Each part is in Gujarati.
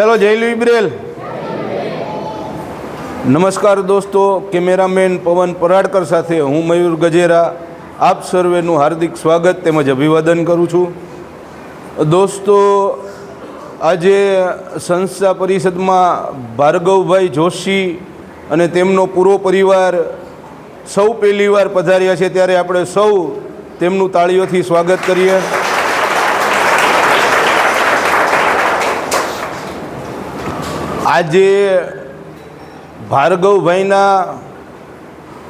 ચલો જય લુઈબ્રેલ નમસ્કાર દોસ્તો, કેમેરામેન પવન પરાડકર સાથે હું મયુર ગજેરા. આપ સર્વેનું હાર્દિક સ્વાગત તેમજ અભિવાદન કરું છું. દોસ્તો, આજે સંસ્થા પરિષદમાં ભાર્ગવભાઈ જોશી અને તેમનો પૂરો પરિવાર સૌ પહેલીવાર પધાર્યા છે. ત્યારે આપણે સૌ તેમનું તાળીઓથી સ્વાગત કરીએ. આજે ભાર્ગવભાઈના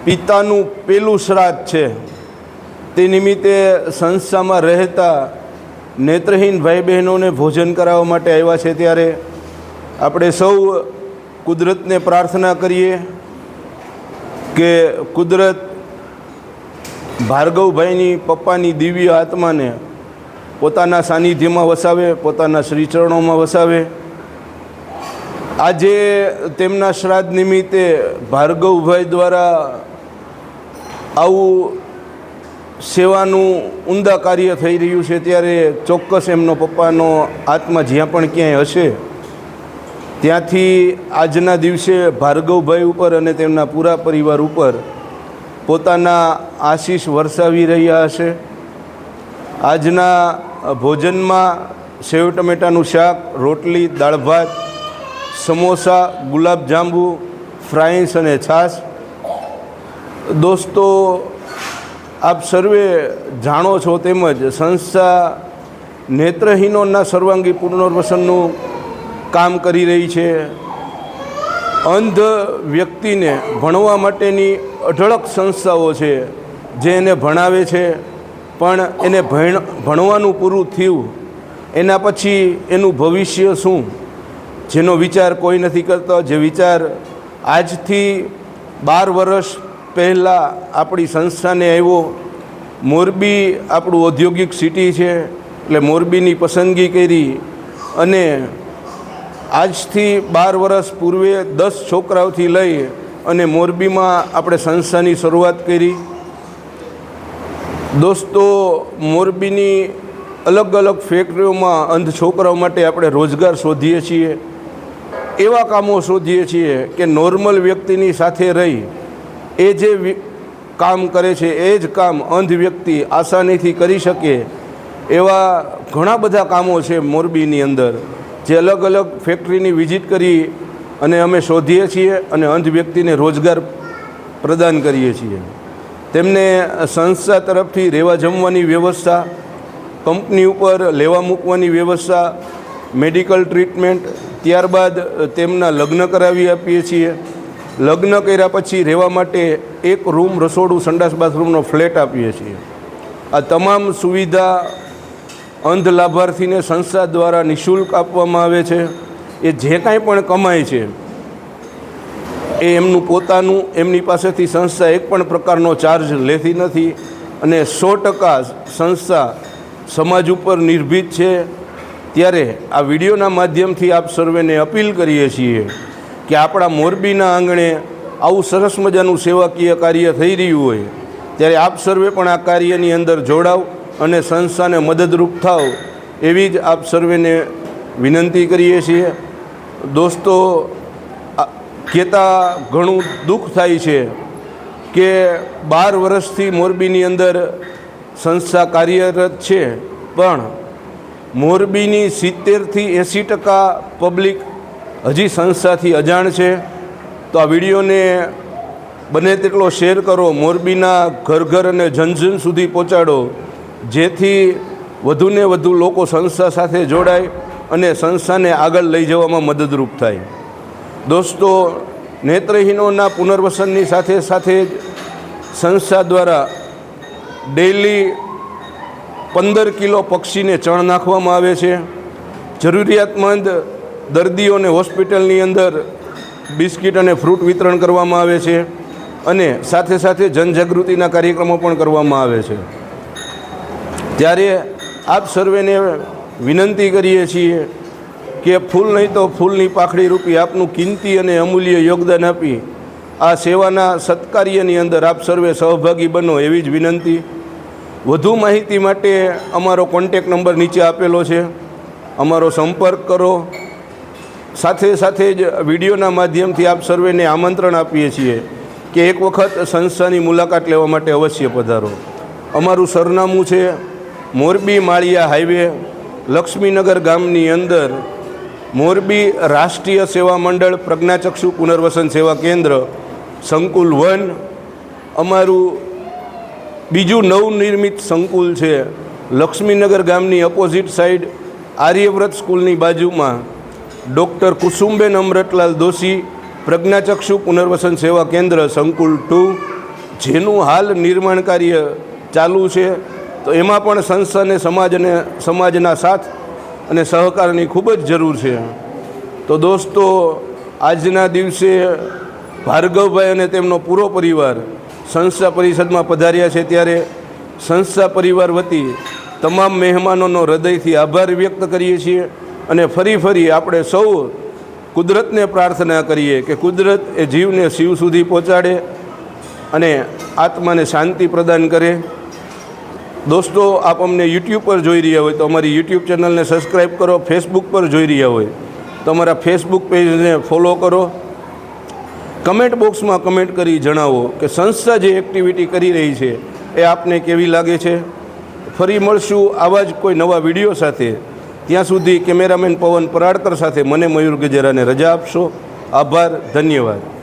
પિતાનું પેલું શ્રાદ્ધ છે. તે નિમિત્તે સંસ્થામાં રહેતા નેત્રહીન ભાઈ બહેનોને ભોજન કરાવવા માટે આવ્યા છે ત્યારે આપણે સૌ કુદરતને પ્રાર્થના કરીએ કે કુદરત ભાર્ગવભાઈની પપ્પાની દિવ્ય આત્માને પોતાના સાનિધ્યમાં વસાવે, પોતાના શ્રીચરણોમાં વસાવે આજે તેમના શ્રાદ્ધ નિમિત્તે ભાર્ગવભાઈ દ્વારા આવું સેવાનું ઉમદા કાર્ય થઈ રહ્યું છે, ત્યારે ચોક્કસ એમનો પપ્પાનો આત્મા જ્યાં પણ ક્યાંય હશે, ત્યાંથી આજના દિવસે ભાર્ગવભાઈ ઉપર અને તેમના પૂરા પરિવાર ઉપર પોતાના આશીષ વરસાવી રહ્યા હશે. આજના ભોજનમાં સેવ ટમેટાનું શાક, રોટલી, દાળ ભાત સમોસા ગુલાબજાંબુ ફ્રાઈન્સ અને છાશ. દોસ્તો, આપ સર્વે જાણો છો તેમજ સંસ્થા નેત્રહીનોના સર્વાંગી પુનર્વસનનું કામ કરી રહી છે. અંધ વ્યક્તિને ભણવા માટેની અઢળક સંસ્થાઓ છે જે એને ભણાવે છે, પણ એને ભણ, ભણવાનું પૂરું થયું. એના પછી એનું ભવિષ્ય શું? જેનો વિચાર કોઈ નથી કરતો, જે વિચાર આજથી બાર વર્ષ પહેલાં આપણી સંસ્થાને આવ્યો. મોરબી આપણું ઔદ્યોગિક સિટી છે, એટલે મોરબીની પસંદગી કરી અને આજથી બાર વર્ષ પૂર્વે દસ છોકરાઓથી લઈ અને મોરબીમાં આપણે સંસ્થાની શરૂઆત કરી. દોસ્તો, મોરબીની અલગ અલગ ફેક્ટરીઓમાં અંધ છોકરાઓ માટે આપણે રોજગાર શોધીએ છીએ. એવા કામો શોધીએ છીએ કે નોર્મલ વ્યક્તિની સાથે રહી એ જે કામ કરે છે, એ જ કામ અંધ વ્યક્તિ આસાનીથી કરી શકે એવા ઘણા બધા કામો છે મોરબીની અંદર, જે અલગ અલગ ફેક્ટરીની વિઝિટ કરી અને અમે શોધીએ છીએ અને અંધ વ્યક્તિને રોજગાર પ્રદાન કરીએ છીએ. તેમને સંસ્થા તરફથી રહેવા જમવાની વ્યવસ્થા, કંપની ઉપર લેવા મૂકવાની વ્યવસ્થા મેડિકલ ટ્રીટમેન્ટ, ત્યારબાદ તેમના લગ્ન કરાવી આપીએ છીએ. લગ્ન કર્યા પછી રહેવા માટે એક રૂમ રસોડું સંડાસ બાથરૂમનો ફ્લેટ આપીએ છીએ. આ તમામ સુવિધા અંધ લાભાર્થીને સંસ્થા દ્વારા નિઃશુલ્ક આપવામાં આવે છે. એ જે કાંઈ પણ કમાય છે, એ એમનું પોતાનું, એમની પાસેથી સંસ્થા એક પણ પ્રકારનો ચાર્જ લેતી નથી. અને સો ટકા સંસ્થા સમાજ ઉપર નિર્ભીત છે. ત્યારે આ વિડીયોના માધ્યમથી આપ સર્વેને અપીલ કરીએ છીએ કે આપણા મોરબીના આંગણે આવું સરસ મજાનું સેવાકીય કાર્ય થઈ રહ્યું હોય, ત્યારે આપ સર્વે પણ આ કાર્યની અંદર જોડાવ અને સંસ્થાને મદદરૂપ થાવ એવી જ આપ સર્વેને વિનંતી કરીએ છીએ. દોસ્તો કહેતા ઘણું દુઃખ થાય છે કે બાર વર્ષથી મોરબીની અંદર સંસ્થા કાર્યરત છે, પણ મોરબીની સિત્તેરથી એંસી ટકા પબ્લિક હજી સંસ્થાથી અજાણ છે. તો આ વિડીયોને બને તેટલો શેર કરો, મોરબીના ઘર ઘર અને જન જન સુધી પહોંચાડો, જેથી વધુને વધુ લોકો સંસ્થા સાથે જોડાય અને સંસ્થાને આગળ લઈ જવામાં મદદરૂપ થાય. દોસ્તો, નેત્રહીનોના પુનર્વસનની સાથે સાથે જ સંસ્થા દ્વારા ડેઈલી પંદર કિલો પક્ષીને ચણ નાખવામાં આવે છે. જરૂરિયાતમંદ દર્દીઓને હોસ્પિટલની અંદર બિસ્કિટ અને ફ્રૂટ વિતરણ કરવામાં આવે છે અને સાથે સાથે જનજાગૃતિના કાર્યક્રમો પણ કરવામાં આવે છે. ત્યારે આપ સર્વેને વિનંતી કરીએ છીએ કે ફૂલ નહીં તો ફૂલની પાખડી રૂપી આપનું કિંમતી અને અમૂલ્ય યોગદાન આપી આ સેવાના સત્કાર્યની અંદર આપ સર્વે સહભાગી બનો એવી જ વિનંતી વધુ માહિતી માટે અમારો કોન્ટેક નંબર નીચે આપેલો છે. અમારો સંપર્ક કરો. સાથે સાથે જ વિડીયોના માધ્યમથી આપ સર્વેને આમંત્રણ આપીએ છીએ કે એક વખત સંસ્થાની મુલાકાત લેવા માટે અવશ્ય પધારો. અમારું સરનામું છે મોરબી માળિયા હાઈવે, લક્ષ્મીનગર ગામની અંદર મોરબી રાષ્ટ્રીય સેવા મંડળ પ્રજ્ઞાચક્ષુ પુનર્વસન સેવા કેન્દ્ર, સંકુલ વન. અમારું બીજું નવનિર્મિત સંકુલ છે લક્ષ્મીનગર ગામની અપોઝિટ સાઈડ આર્યવ્રત સ્કૂલની બાજુમાં. ડૉક્ટર કુસુમબેન અમરતલાલ દોશી, પ્રજ્ઞાચક્ષુ પુનર્વસન સેવા કેન્દ્ર સંકુલ ટુ જેનું હાલ નિર્માણ કાર્ય ચાલુ છે. તો એમાં પણ સંસ્થાને સમાજ અને સમાજના સાથ અને સહકારની ખૂબ જ જરૂર છે. તો દોસ્તો, આજના દિવસે ભાર્ગવભાઈ અને તેમનો પૂરો પરિવાર સંસ્થા પરિષદમાં પધાર્યા છે ત્યારે સંસ્થા પરિવાર વતી તમામ મહેમાનોનો હૃદયથી આભાર વ્યક્ત કરીએ છીએ અને ફરી ફરી આપણે સૌ કુદરતને પ્રાર્થના કરીએ કે કુદરત એ જીવને શિવ સુધી પહોંચાડે અને આત્માને શાંતિ પ્રદાન કરે. દોસ્તો, આપ અમને યુટ્યુબ પર જોઈ રહ્યા હોય તો અમારી યુટ્યુબ ચેનલને સબસ્ક્રાઈબ કરો ફેસબુક પર જોઈ રહ્યા હોય તો અમારા ફેસબુક પેજને ફોલો કરો. કમેન્ટ બોક્સમાં કમેન્ટ કરી જણાવો કે સંસ્થા જે એક્ટિવિટી કરી રહી છે, એ આપને કેવી લાગે છે? ફરી મળશું આવા જ કોઈ નવા વીડિયો સાથે. ત્યાં સુધી કેમેરામેન પવન પરાડકર સાથે મને મયુર ગજેરાને રજા આપશો. આભાર, ધન્યવાદ.